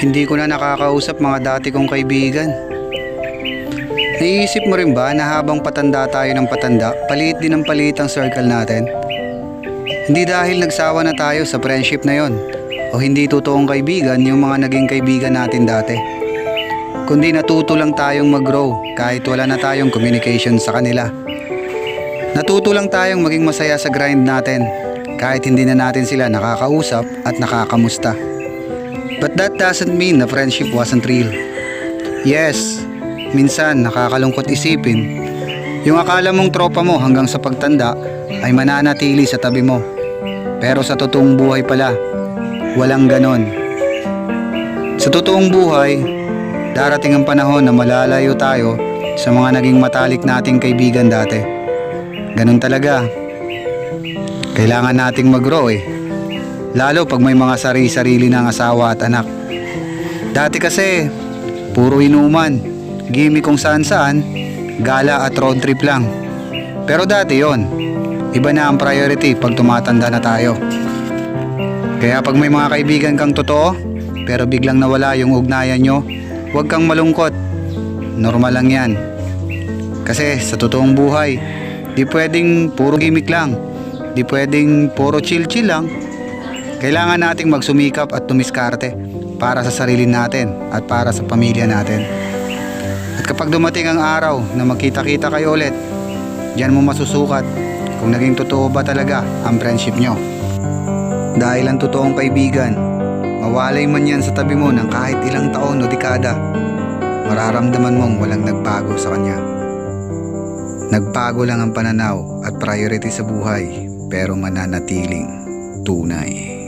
Hindi ko na nakakausap mga dati kong kaibigan. Naiisip mo rin ba na habang patanda tayo ng patanda, palit din ang palit ang circle natin? Hindi dahil nagsawa na tayo sa friendship na yon o hindi totoong kaibigan yung mga naging kaibigan natin dati. Kundi natuto lang tayong mag-grow kahit wala na tayong communication sa kanila. Natuto lang tayong maging masaya sa grind natin kahit hindi na natin sila nakakausap at nakakamusta. But that doesn't mean na friendship wasn't real. Yes, minsan nakakalungkot isipin. Yung akala mong tropa mo hanggang sa pagtanda ay mananatili sa tabi mo. Pero sa totoong buhay pala, walang ganon. Sa totoong buhay, darating ang panahon na malalayo tayo sa mga naging matalik nating kaibigan dati. Ganon talaga. Kailangan nating mag-grow eh. Lalo pag may mga sari-sarili ng asawa at anak. Dati kasi, puro inuman, gimmick kung saan-saan, gala at road trip lang. Pero dati yon, iba na ang priority pag tumatanda na tayo. Kaya pag may mga kaibigan kang totoo, pero biglang nawala yung ugnayan nyo, huwag kang malungkot. Normal lang yan. Kasi sa totoong buhay, di pwedeng puro gimmick lang. Di pwedeng puro chill-chill lang. Kailangan nating magsumikap at tumiskarte para sa sarili natin at para sa pamilya natin. At kapag dumating ang araw na magkita-kita kayo ulit, diyan mo masusukat kung naging totoo ba talaga ang friendship nyo. Dahil ang totoong kaibigan, mawalay man yan sa tabi mo ng kahit ilang taon o dekada, mararamdaman mong walang nagbago sa kanya. Nagbago lang ang pananaw at priority sa buhay pero mananatiling tunay.